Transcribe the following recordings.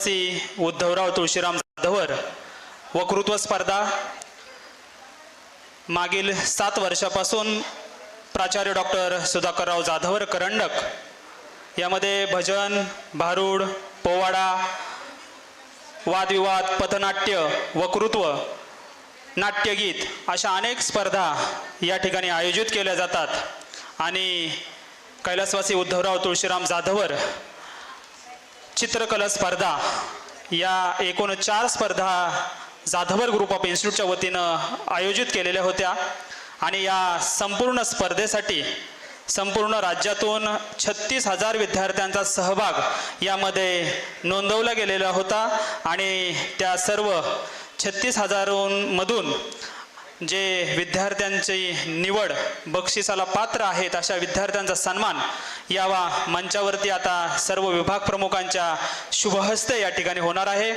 उद्धवराव तुळशीराम जाधवर वक्तृत्व स्पर्धा मागील सात वर्षापासून प्राचार्य डॉक्टर सुधाकरराव जाधवर करंडक यामध्ये भजन भारूड पोवाडा वादविवाद पथनाट्य वक्तृत्व नाट्यगीत अशा अनेक स्पर्धा या ठिकाणी आयोजित केल्या जातात. आणि कैलासवासी उद्धवराव तुळशीराम जाधवर चित्रकला स्पर्धा या एकूण चार स्पर्धा जाधवर ग्रुप ऑफ इन्स्टिट्यूटच्या वतीनं आयोजित केलेल्या होत्या. आणि या संपूर्ण स्पर्धेसाठी संपूर्ण राज्यातून छत्तीस हजार विद्यार्थ्यांचा सहभाग यामध्ये नोंदवला गेलेला होता. आणि त्या सर्व छत्तीस हजारोंमधून जे विद्यार्थ्यांची निवड बक्षिसाला पात्र आहेत अशा विद्यार्थ्यांचा सन्मान यावा मंचावरती आता सर्व विभाग प्रमुखांच्या शुभहस्ते या ठिकाणी होणार आहे.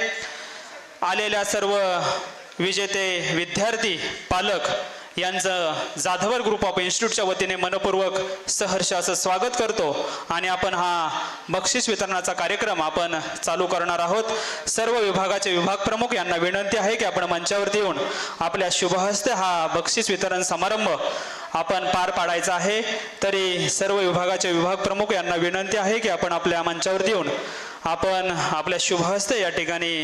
आलेल्या सर्व विजेते विद्यार्थी पालक यांचं जाधवर ग्रुप ऑफ इन्स्टिट्यूटच्या वतीने मनपूर्वक सहर्ष असं स्वागत करतो. आणि आपण हा बक्षीस वितरणाचा कार्यक्रम आपण चालू करणार आहोत. सर्व विभागाचे विभाग प्रमुख यांना विनंती आहे की आपण मंचावरती येऊन आपल्या शुभहस्ते हा बक्षीस वितरण समारंभ आपण पार पाडायचा आहे. तरी सर्व विभागाचे विभाग प्रमुख यांना विनंती आहे की आपण आपल्या मंचावरती येऊन आपण आपल्या शुभहस्ते या ठिकाणी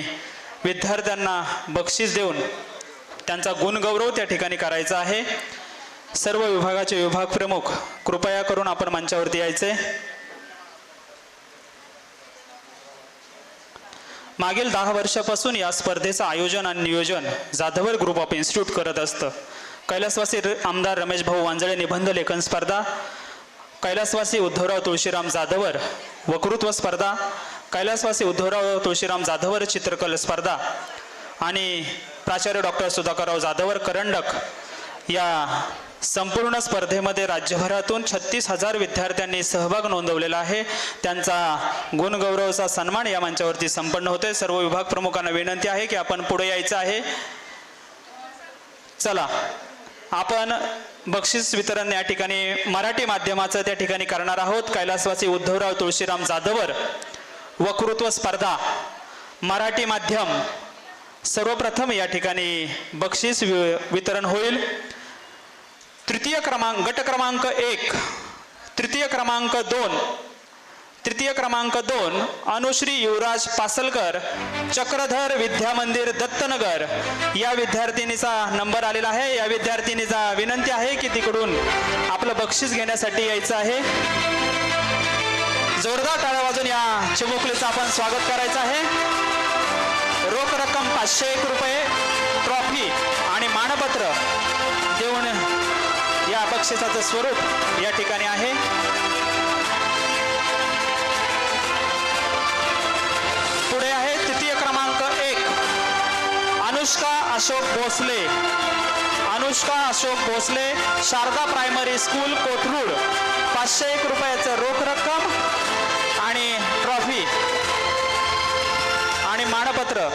विद्यार्थ्यांना बक्षीस देऊन त्यांचा गुणगौरव त्या ठिकाणी करायचा आहे. सर्व विभागाचे विभाग प्रमुख कृपया करून आपण मंचावरती यायचे. मागील दहा वर्षापासून या स्पर्धेचं आयोजन आणि नियोजन जाधवर ग्रुप ऑफ इन्स्टिट्यूट करत असतं. कैलासवासी आमदार रमेश भाऊ वांजळे निबंध लेखन स्पर्धा कैलासवासी उद्धवराव तुळशीराम जाधवर वक्तृत्व स्पर्धा कैलासवासी उद्धवराव तुळशीराम जाधवर चित्रकला स्पर्धा आणि प्राचार्य डॉक्टर सुधाकरराव जाधवर करंडक या संपूर्ण स्पर्धेमध्ये राज्यभरातून छत्तीस हजार विद्यार्थ्यांनी सहभाग नोंदवलेला आहे. त्यांचा गुणगौरवचा सन्मान या मंचावरती संपन्न होते सर्व विभाग प्रमुखांना विनंती आहे की आपण पुढे यायचं आहे. चला आपण बक्षीस वितरण या ठिकाणी मराठी माध्यमाचं त्या ठिकाणी करणार आहोत. कैलासवासी उद्धवराव तुळशीराम जाधवर वक्तृत्व स्पर्धा मराठी माध्यम सर्वप्रथम या ठिकाणी बक्षीस वि- वितरण होईल. तृतीय क्रमांक गट क्रमांक एक तृतीय क्रमांक दोन तृतीय क्रमांक दोन अनुश्री युवराज पासलकर चक्रधर विद्या मंदिर दत्तनगर. या विद्यार्थिनीचा नंबर आलेला आहे. या विद्यार्थिनीचा विनंती आहे की तिकडून आपलं बक्षीस घेण्यासाठी यायचं आहे. जोरदार टाळ्या वाजून या चिमुकलीचं आपण स्वागत करायचं आहे. रक्कम पाचशे एक रुपये ट्रॉफी आणि मानपत्र देऊन या बक्षिसाचं स्वरूप या ठिकाणी आहे. पुढे आहे तृतीय क्रमांक एक. Anushka Ashok Bhosale. Anushka Ashok Bhosale Sharada primary school Kothrud. पाचशे एक रुपयाचं रोख रक्कम आणि ट्रॉफी आणि मानपत्र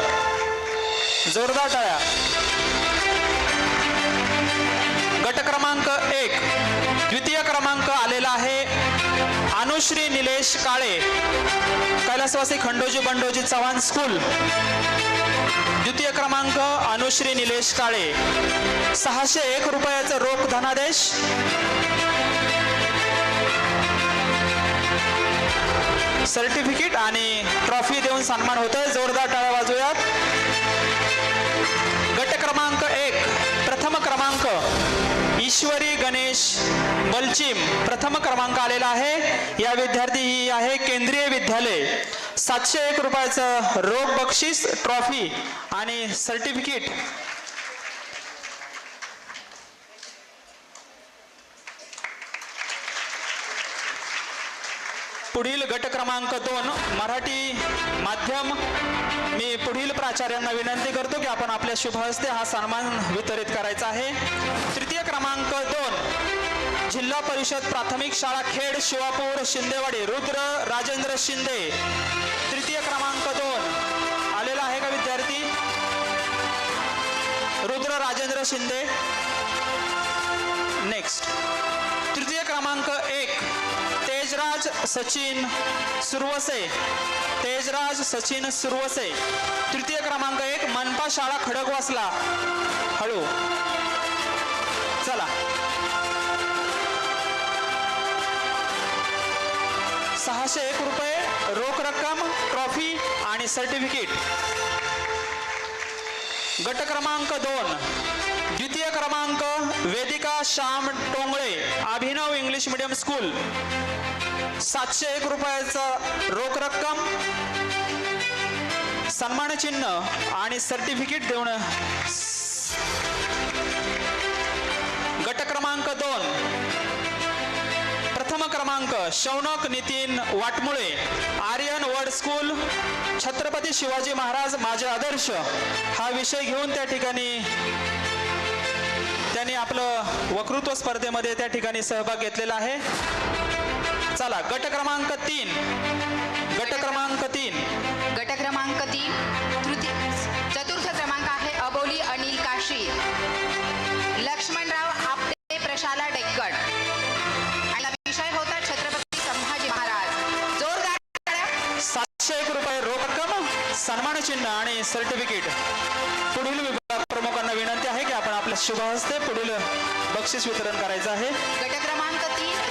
जोरदार टाळ्या. गट क्रमांक एक द्वितीय क्रमांक आलेला आहे अनुश्री निलेश काळे कैलासवासी खंडोजी बंडोजी चव्हाण स्कूल द्वितीय क्रमांक अनुश्री निलेश काळे. सहाशे एक रुपयाचं रोख धनादेश. सर्टिफिकेट आणि ट्रॉफी देऊन सन्मान होतोय. जोरदार टाळ्या वाजूयात. ईश्वरी गणेश बलचिम प्रथम क्रमांक आलेला आहे. या विद्यार्थी ही आहे केंद्रीय विद्यालय. सातशे एक रुपयाचं रोख बक्षीस ट्रॉफी आणि सर्टिफिकेट. पुढील गट क्रमांक दोन मराठी माध्यम. मी पुढील प्राचार्यांना विनंती करतो की आपण आपल्या शुभ हस्ते हा सन्मान वितरित करायचा आहे. क्रमांक दोन. जिल्हा परिषद प्राथमिक शाळा खेड शिवापूर शिंदेवाडी रुद्र राजेंद्र शिंदे. तृतीय क्रमांक दोन. आलेला आहे का विद्यार्थी? रुद्र राजेंद्र शिंदे. नेक्स्ट तृतीय क्रमांक एक. तेजराज सचिन सुरवसे. तेजराज सचिन सुरवसे. तृतीय क्रमांक एक. मनपा शाळा खडकवासला हळू. सहाशे एक रुपये रोख रक्कम ट्रॉफी आणि सर्टिफिकेट गट क्रमांक दोन द्वितीय क्रमांक Vedika Shyam Tongale Abhinav English medium school सातशे एक रुपयाचं रोख रक्कम सन्मानचिन्ह आणि सर्टिफिकेट देऊन गट क्रमांक दोन क्रमांक शौनक नितीन वाटमुळे आर्यन वर्ड स्कूल छत्रपती शिवाजी महाराज माझे आदर्श. हा विषय घेऊन त्या ठिकाणी त्यांनी आपलं वक्तृत्व स्पर्धेमध्ये त्या ठिकाणी सहभाग घेतलेला आहे. चला गट क्रमांक तीन. सन्मान चिन्ह आणि सर्टिफिकेट. पुढील विभाग प्रमुखांना विनंती आहे की आपण आपल्या शुभ हस्ते पुढील बक्षीस वितरण करायचं आहे. गट क्रमांक तीन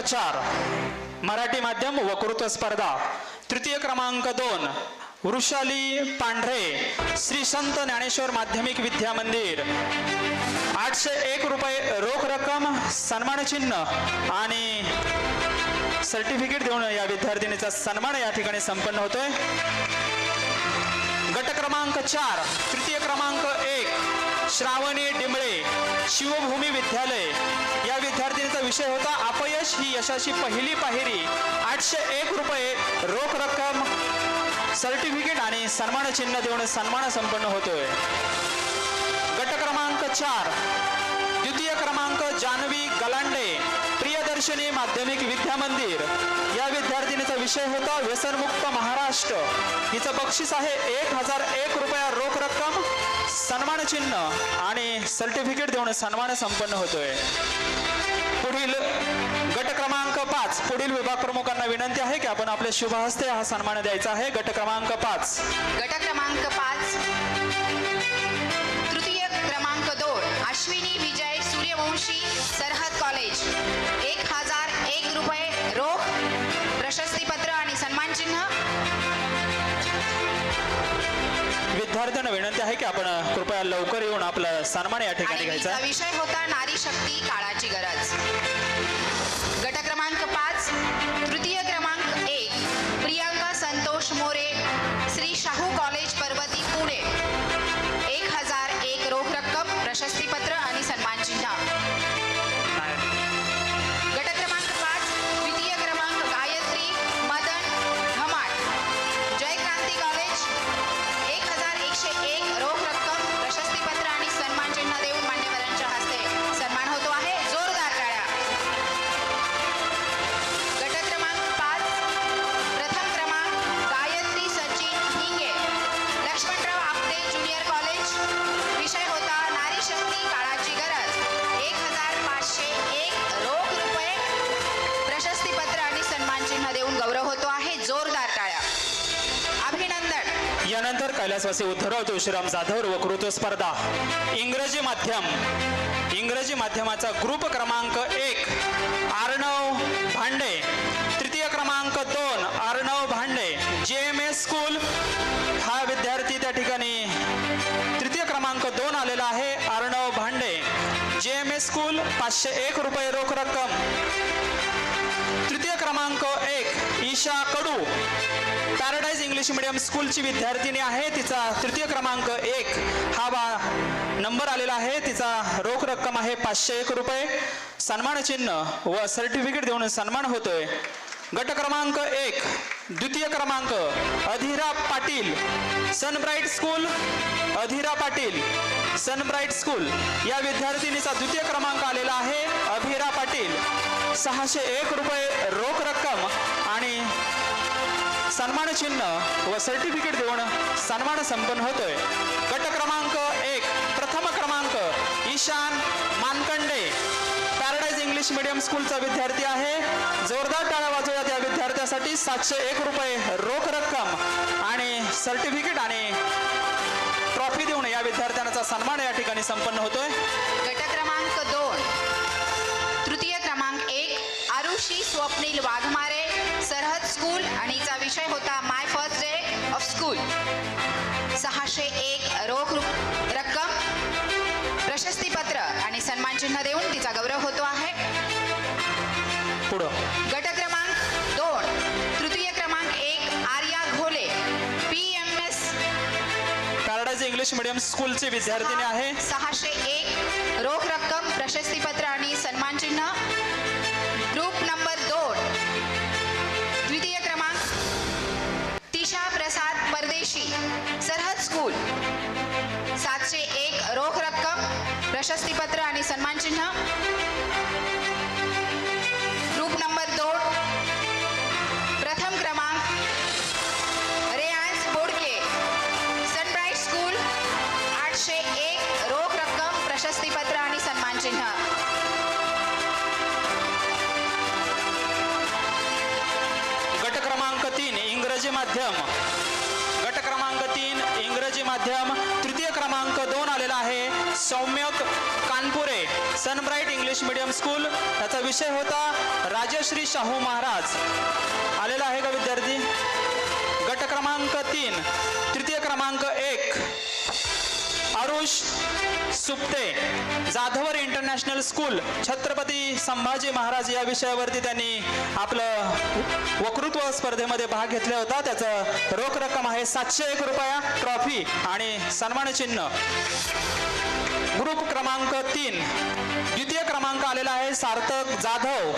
क्रमांक चार. मराठी माध्यम वक्तृत्व स्पर्धा. तृतीय क्रमांक दोन. वृषाली पांढरे श्री संत ज्ञानेश्वर माध्यमिक विद्या मंदिर. आठशे एक रुपये रोख रक्कम सन्मान चिन्ह आणि सर्टिफिकेट देऊन या विद्यार्थिनीचा सन्मान या ठिकाणी संपन्न होतोय. गट क्रमांक चार तृतीय क्रमांक एक श्रावणी डिंबळे. शिवभूमी विद्यालय. या विद्यार्थिनीचा विषय होता अपयश ही यशाची पहिली पायरी. आठशे एक रुपये रोख रक्कम सर्टिफिकेट आणि सन्मान चिन्ह देऊन सन्मान संपन्न होतोय. गट क्रमांक चार द्वितीय क्रमांक जान्हवी गलांडे प्रियदर्शनी माध्यमिक विद्या मंदिर. या विद्यार्थिनीचा विषय होता व्यसनमुक्त महाराष्ट्र. हिचं बक्षीस आहे एक हजार एक रुपया रोख रक्कम सन्मान चिन्ह आणि सर्टिफिकेट देऊन सन्मान संपन्न होतोय. पुढील गट क्रमांक पाच पुढील विभाग प्रमुखांना विनंती आहे की आपण आपल्या शुभ हस्ते हा सन्मान द्यायचा आहे. गट क्रमांक पाच. गट क्रमांक पाच. तृतीय क्रमांक दोन अश्विनी विजय सूर्यवंशी सरहद कॉलेज. एक हजार एक रुपये रोख प्रशस्तीपत्र विद्यार्थ्यांना विनंती आहे की आपण कृपया लवकर येऊन आपला सन्मान या ठिकाणी घ्यायचा. विषय होता नारी शक्ती काळाची गरज गट क्रमांक पाच तृतीय क्रमांक कैलासवासी तुळशीराम जाधव वक्तृत्व स्पर्धा. इंग्रजी माध्यम इंग्रजी माध्यमाचा ग्रुप क्रमांक एक आर्णव भांडे. तृतीय क्रमांक दोन आर्णव भांडे. जे एम एस स्कूल हा विद्यार्थी त्या ठिकाणी तृतीय क्रमांक दोन आलेला आहे आर्णव भांडे. जे एम एस स्कूल पाचशे एक रुपये रोख रक्कम. तृतीय क्रमांक एक Isha Kadu Paradise English medium स्कूलची विद्यार्थिनी आहे. तिचा तृतीय क्रमांक एक. हा बा नंबर आलेला आहे. तिचा रोख रक्कम आहे पाचशे एक रुपये. सन्मान चिन्ह व सर्टिफिकेट देऊन सन्मान होतोय. गट क्रमांक एक. द्वितीय क्रमांक Adhira Patil Sunbright school Adhira Patil Sunbright school. या विद्यार्थिनीचा द्वितीय क्रमांक आलेला आहे अभिरा पाटील. सहाशे एक रुपये रोख रक्कम सन्मानचिन्ह सन्मान चिन्ह व सर्टिफिकेट देऊन सन्मान संपन्न होतोय. गट क्रमांक एक प्रथम क्रमांक Ishan Mankande. Paradise English medium स्कूलचा विद्यार्थी आहे. जोरदार टाळा वाजवूयात त्या विद्यार्थ्यासाठी. सातशे एक रुपये रोख रक्कम आणि सर्टिफिकेट आणि ट्रॉफी देऊन या विद्यार्थ्यांचा सन्मान या ठिकाणी संपन्न होतोय. गट क्रमांक दोन तृतीय क्रमांक एक आरुषी स्वप्नील वाघमारे. सरहद स्कूल आणि हिचा विषय होता my first day of school. सहाशे एक रोख रक्कम प्रशस्तीपत्र आणि सन्मान चिन्ह देऊन तिचा गौरव होतो आहे. पुढं. गट क्रमांक दोन तृतीय क्रमांक एक Arya Ghole P M S. Paradise English medium स्कूलची विद्यार्थिनी आहे. सहाशे एक रोख रक्कम प्रशस्तीपत्र आणि प्रशस्तीपत्र आणि सन्मान चिन्ह. ग्रुप नंबर दोन. प्रथम क्रमांक. रेयांश बोडके सनब्राईट स्कूल आठशे एक. रोख रक्कम प्रशस्तीपत्र आणि सन्मान चिन्ह. गट क्रमांक तीन इंग्रजी माध्यम. गट क्रमांक तीन इंग्रजी माध्यम. तृतीय क्रमांक दोन आलेला आहे. Saumyak Sunbright English medium school. त्याचा विषय होता राजश्री शाहू महाराज. आलेला आहे का विद्यार्थी? गट क्रमांक तीन. तृतीय क्रमांक एक. Aarush Supte Jadhavar international school. Chhatrapati Sambhaji Maharaj या विषयावरती त्यांनी आपलं वक्तृत्व स्पर्धेमध्ये भाग घेतला होता. त्याचं रोख रक्कम आहे सातशे एक रुपया ट्रॉफी आणि सन्मानचिन्ह. ग्रुप क्रमांक तीन. द्वितीय क्रमांक आलेला आहे सार्थक जाधव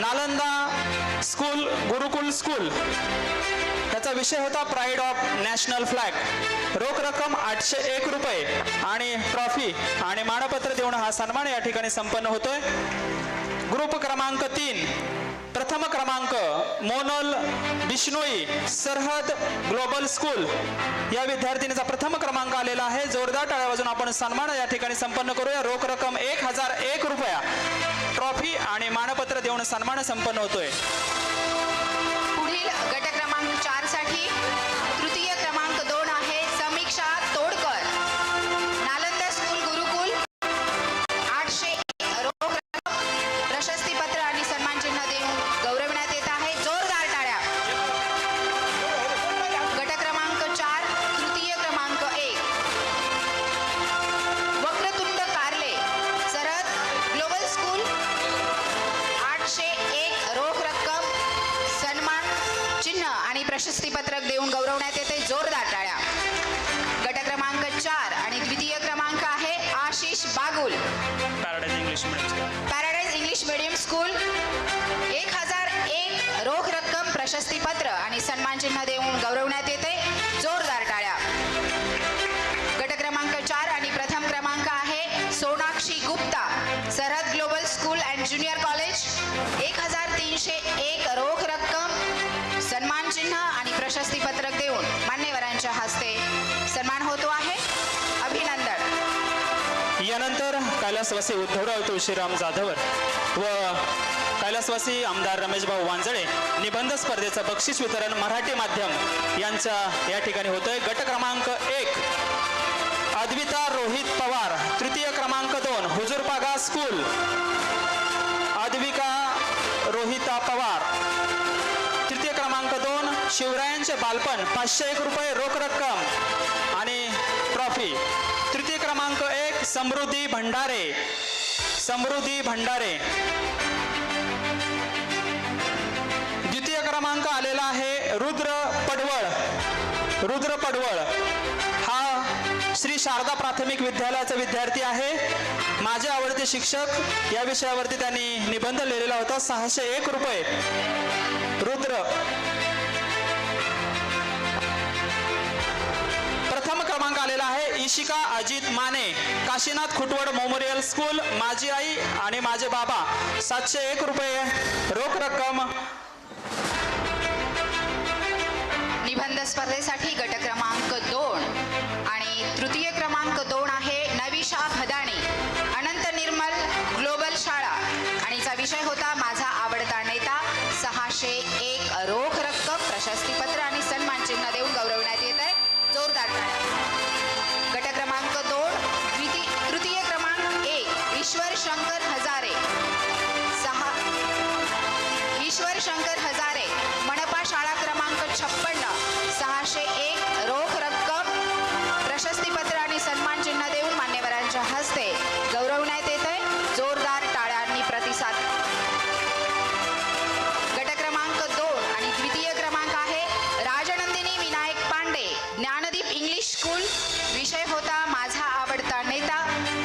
नालंदा स्कूल गुरुकुल स्कूल. त्याचा विषय होता प्राईड ऑफ नॅशनल फ्लॅग रोख रक्कम आठशे एक रुपये आणि ट्रॉफी आणि मानपत्र देऊन हा सन्मान या ठिकाणी संपन्न होतोय. ग्रुप क्रमांक तीन. प्रथम क्रमांक मोनल बिश्नोई सरहद ग्लोबल स्कूल. या विद्यार्थिनीचा प्रथम क्रमांक आलेला आहे. जोरदार टाळ्या वाजून आपण सन्मान या ठिकाणी संपन्न करूया. रोख रक्कम एक हजार एक रुपया. ट्रॉफी आणि मानपत्र देऊन सन्मान संपन्न होतोय. पुढील गट प्रशस्तीपत्रक देऊन मान्यवरांच्या हस्ते सन्मान होतो आहे. अभिनंदन. यानंतर कैलासवासी उद्धवराव तुळशीराम जाधवर व कैलासवासी आमदार रमेशभाऊ वांजळे निबंध स्पर्धेचं बक्षीस वितरण मराठी माध्यम यांच्या या ठिकाणी होतंय. गट क्रमांक एक अद्विता रोहित पवार. तृतीय क्रमांक दोन हुजूरपागा स्कूल. शिवरायांचे बालपण पाचशे एक रुपये रोख रक्कम आणि ट्रॉफी तृतीय क्रमांक एक समृद्धी भंडारे. समृद्धी भंडारे. द्वितीय क्रमांक आलेला आहे रुद्र पडवळ. रुद्र पडवळ. हा श्री शारदा प्राथमिक विद्यालयाचा विद्यार्थी आहे. माझे आवडते शिक्षक या विषयावरती त्यांनी निबंध लिहिलेला होता सहाशे एक रुपये. रुद्र. निशिका अजित माने काशीनाथ खुटवड मेमोरियल स्कूल माझी आई आणि माझे बाबा सातशे एक रुपये रोख रक्कम. निबंध स्पर्धेसाठी गट क्रमांक दोन. हस्ते गौरवण्यात येत आहे जोरदार टाळ्यांनी प्रतिसाद. गट क्रमांक दोन आणि द्वितीय क्रमांक आहे Rajnandini Vinayak Pande. Dnyandeep English school. विषय होता माझा आवडता नेता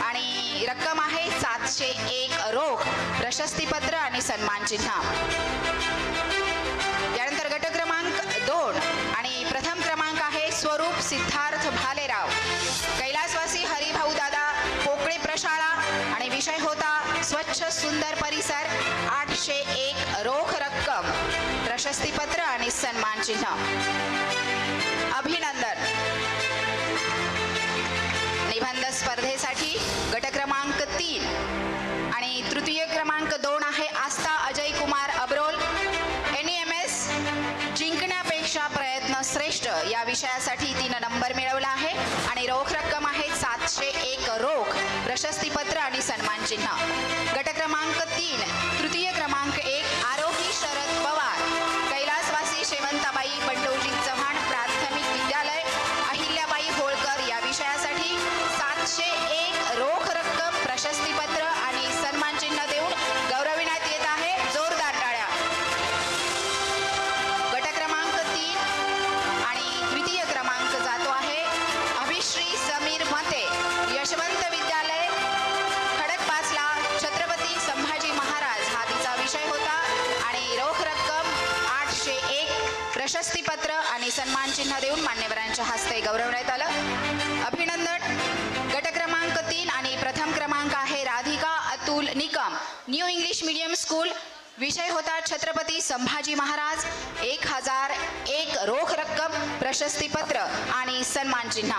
आणि रक्कम आहे सातशे एक रोख. प्रशस्तीपत्र आणि सन्मानचिन्ह प्रशस्तीपत्र आणि सन्मान चिन्ह. अभिनंदन. निबंध स्पर्धेसाठी गट क्रमांक तीन आणि तृतीय क्रमांक दोन आहे Aastha Ajay Kumar Abrol. N M S जिंकण्यापेक्षा प्रयत्न श्रेष्ठ. या विषयासाठी तिनं नंबर मिळवला आहे आणि रोख रक्कम आहे सातशे एक रोख. प्रशस्तीपत्र आणि सन्मान चिन्ह. न्यू इंग्लिश मीडियम स्कूल विषय होता छत्रपती संभाजी महाराज एक हजार एक रोख रक्कम प्रशस्तीपत्र आणि सन्मान चिन्ह.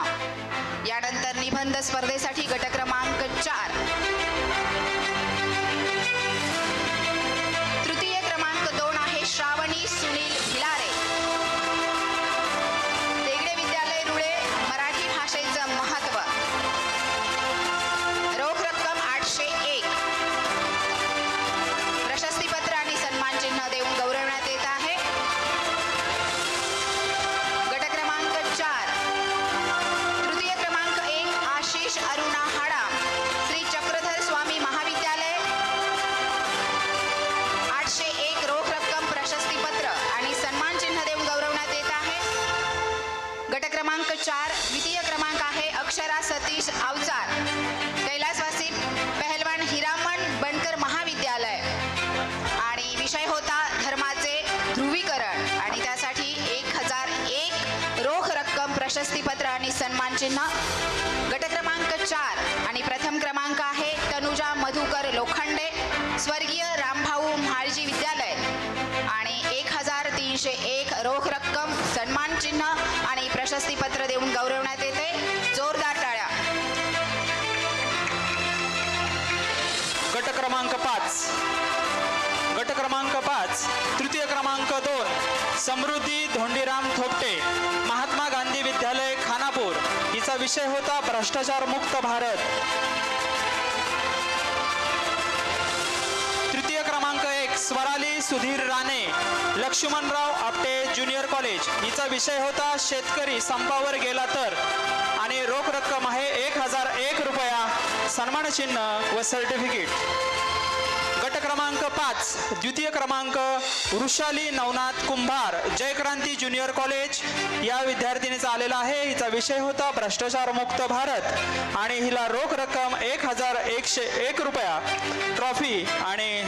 यानंतर निबंध स्पर्धेसाठी गट क्रमांक चार. सतीश अवचार। पाच तृतीय क्रमांक दोन समृद्धी धोंडीराम थोपटे महात्मा गांधी विद्यालय खानापूर. हिचा विषय होता भ्रष्टाचार मुक्त भारत. तृतीय क्रमांक एक स्वराली सुधीर राणे लक्ष्मणराव आपटे ज्युनियर कॉलेज. हिचा विषय होता शेतकरी संपावर गेला तर. आणि रोख रक्कम आहे एक हजार एक रुपया सन्मानचिन्ह व सर्टिफिकेट. क्रमांक पाच द्वितीय क्रमांक वृषाली नवनाथ कुंभार जयक्रांती ज्युनियर कॉलेज. या विद्यार्थिनीचा आलेला आहे. हिचा विषय होता भ्रष्टाचार मुक्त भारत. आणि हिला रोख रक्कम एक हजार एकशे एक रुपया ट्रॉफी आणि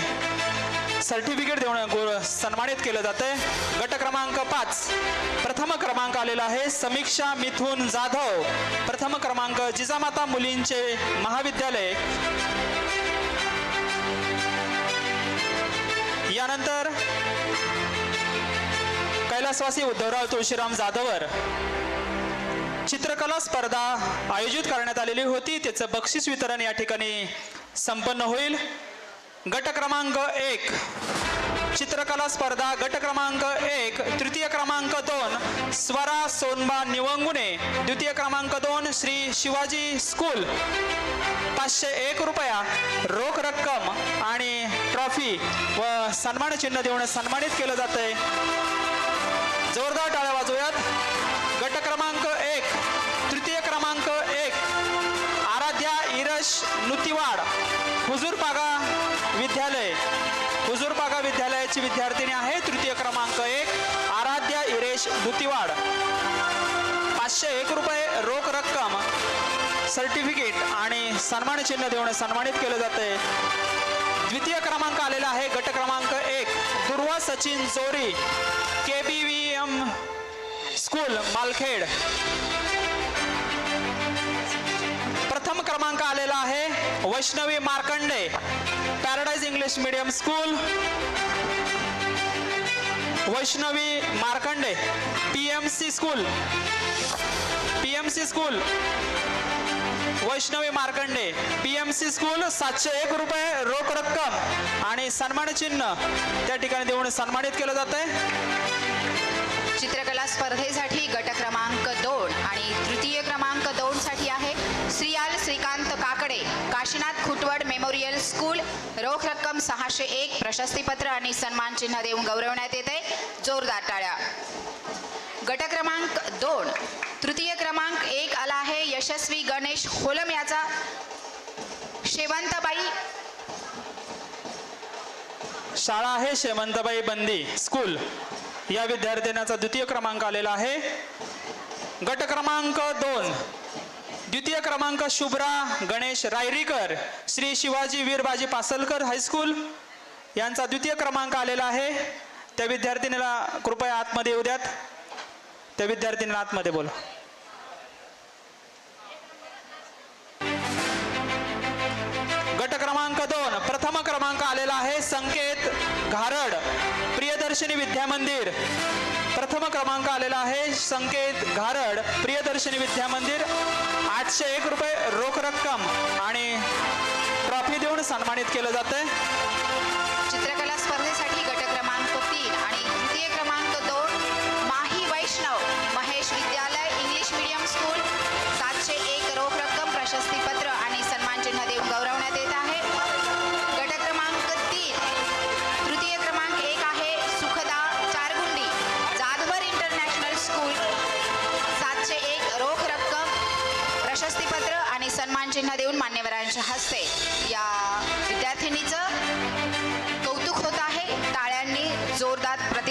सर्टिफिकेट देऊन सन्मानित केलं जाते गट क्रमांक पाच प्रथम क्रमांक आलेला आहे. समीक्षा मिथुन जाधव. प्रथम क्रमांक जिजामाता मुलींचे महाविद्यालय. त्यानंतर कैलासवासी उद्धवराव तुळशीराम जाधवर चित्रकला स्पर्धा आयोजित करण्यात आलेली होती. त्याचं बक्षीस वितरण या ठिकाणी संपन्न होईल. गट क्रमांक एक चित्रकला स्पर्धा गट क्रमांक एक तृतीय क्रमांक दोन स्वरा सोनबा निवंगुणे द्वितीय क्रमांक दोन श्री शिवाजी स्कूल. पाचशे एक रुपया रोख रक्कम आणि ट्रॉफी व सन्मान चिन्ह देऊन सन्मानित केलं जातंय. जोरदार टाळ्या वाजवूयात. गट क्रमांक एक तृतीय क्रमांक एक आराध्या इरश नुतीवाड हुजूरपागा विद्यालय. हुजूरपागा विद्यालयाची विद्यार्थिनी आहे तृतीय क्रमांक एक आराध्या इरेश नुतीवाड पाचशे एक रुपये रोख रक्कम सर्टिफिकेट आणि सन्मान चिन्ह देऊन सन्मानित केलं जाते द्वितीय क्रमांक आलेला आहे गट क्रमांक एक. Durva Sachin Jori K B V M school Malkhed. प्रथम क्रमांक आलेला आहे Vaishnavi Markande paradise English medium school Vaishnavi Markande P M C school P M C school Vaishnavi Markande P M C school सातशे एक रुपये रोख रक्कम आणि सन्मान चिन्ह. त्या ठिकाणी देऊन सन्मानित केलं जात आहे चित्रकला स्पर्धेसाठी गट क्रमांक स्कूल. रोख रक्कम सहाशे एक प्रशस्तीपत्र आणि सन्मान चिन्ह देऊन गौरवण्यात येते. जोरदार टाळ्या. गट क्रमांक दोन. तृतीय क्रमांक एक आला आहे. यशस्वी गणेश होलम याचा शेवंतबाई शाळा आहे शेवंतबाई बंदी स्कूल. या विद्यार्थिनीचा द्वितीय क्रमांक आलेला आहे. गट क्रमांक दोन. द्वितीय क्रमांक शुभ्रा गणेश रायरीकर श्री शिवाजी वीरबाजी पासलकर हायस्कूल यांचा द्वितीय क्रमांक आलेला आहे. त्या विद्यार्थिनीला कृपया आतमध्ये येऊ द्यात. त्या विद्यार्थिनीला आतमध्ये बोला गट क्रमांक दोन प्रथम क्रमांक आलेला आहे संकेत घारड प्रियदर्शिनी विद्या मंदिर प्रथम क्रमांक आलेला आहे संकेत घारड प्रियदर्शिनी विद्या मंदिर आठशे एक रुपये रोख रक्कम आणि ट्रॉफी देऊन सन्मानित केलं जातंय. चित्रकला स्पर्धेसाठी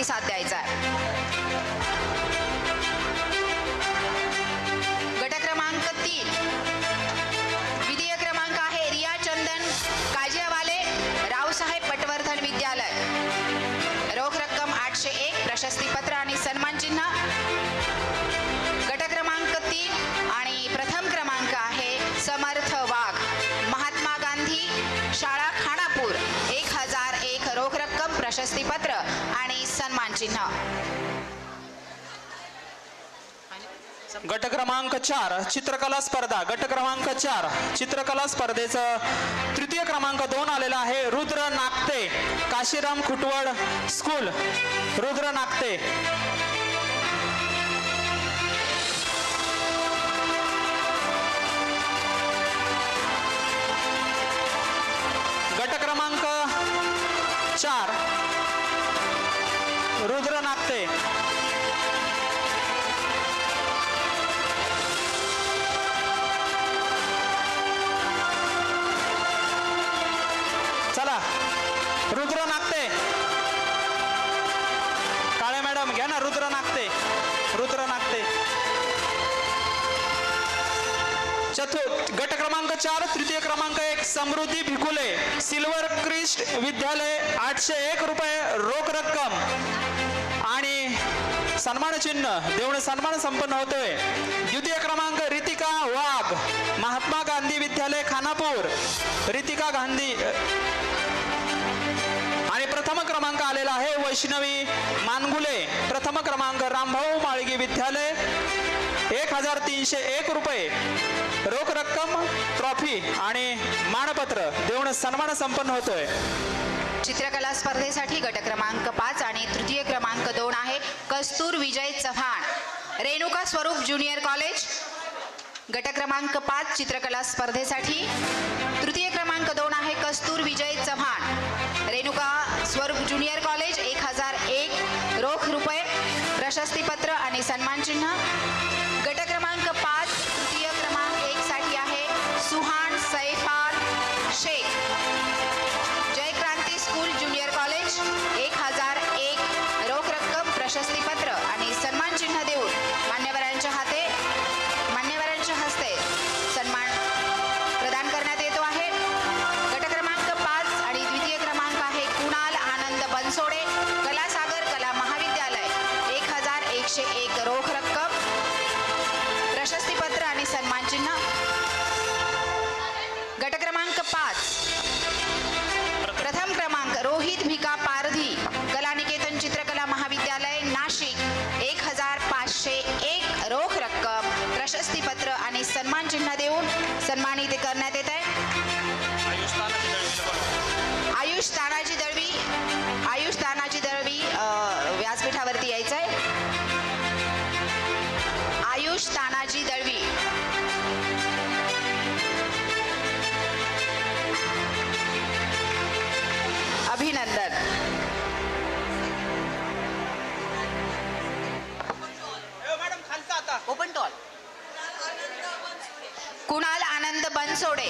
प्रतिसाद द्यायचा आहे. गट क्रमांक तीन. द्वितीय क्रमांक आहे रिया चंदन काजियावाले रावसाहेब पटवर्धन विद्यालय. रोख रक्कम आठशे एक प्रशस्तीपत्र आणि सन्मान चिन्ह. गट क्रमांक तीन आणि प्रथम क्रमांक आहे समर्थ वाघ. महात्मा गांधी शाळा खानापूर. एक हजार एक रोख रक्कम प्रशस्तीपत्र चिन्ह गट क्रमांक चार चित्रकला स्पर्धा. गट क्रमांक चार चित्रकला स्पर्धेचं तृतीय क्रमांक दोन आलेला आहे रुद्र नागते काशीराम खुटवड स्कूल रुद्र नागते. गट क्रमांक चार रुद्र नागते. रुद्र नागते. चतुर्थ गट क्रमांक चार तृतीय क्रमांक एक समृद्धी भिकुले सिल्वर क्रिस्ट विद्यालय आठशे एक रुपये रोख रक्कम. आणि सन्मान चिन्ह देऊन सन्मान संपन्न होतोय. द्वितीय क्रमांक रितिका वाघ महात्मा गांधी विद्यालय खानापूर. रितिका गांधी आहे वैष्णवी मानगुले प्रथम क्रमांक रामभाऊ माळगी विद्यालय. एक हजार तीनशे एक रुपये. रोख रक्कम ट्रॉफी आणि मानपत्र देऊन सन्मान संपन्न होतोय. चित्रकला स्पर्धेसाठी गट क्रमांक पाच आणि तृतीय क्रमांक दोन आहे कस्तूर विजय चव्हाण. रेणुका स्वरूप ज्युनियर कॉलेज. गट क्रमांक पाच चित्रकला स्पर्धेसाठी. तृतीय क्रमांक दोन आहे कस्तूर विजय चव्हाण. रेणुका स्वरूप ज्युनियर कॉलेज. इथे करण्यात येत आहे. बनसोडे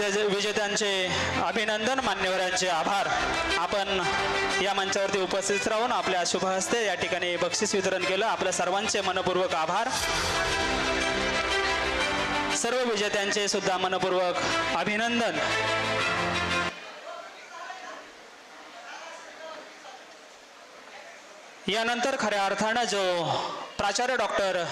विजे- विजेत्यांचे अभिनंदन मान्यवरांचे आभार. आपण या मंचावरती उपस्थित राहून आपल्या शुभ हस्ते या ठिकाणी बक्षीस वितरण केलं. आपल्या सर्वांचे मनपूर्वक आभार. सर्व विजेत्यांचे सुद्धा मनपूर्वक अभिनंदन. यानंतर खऱ्या अर्थानं जो प्राचार्य डॉक्टर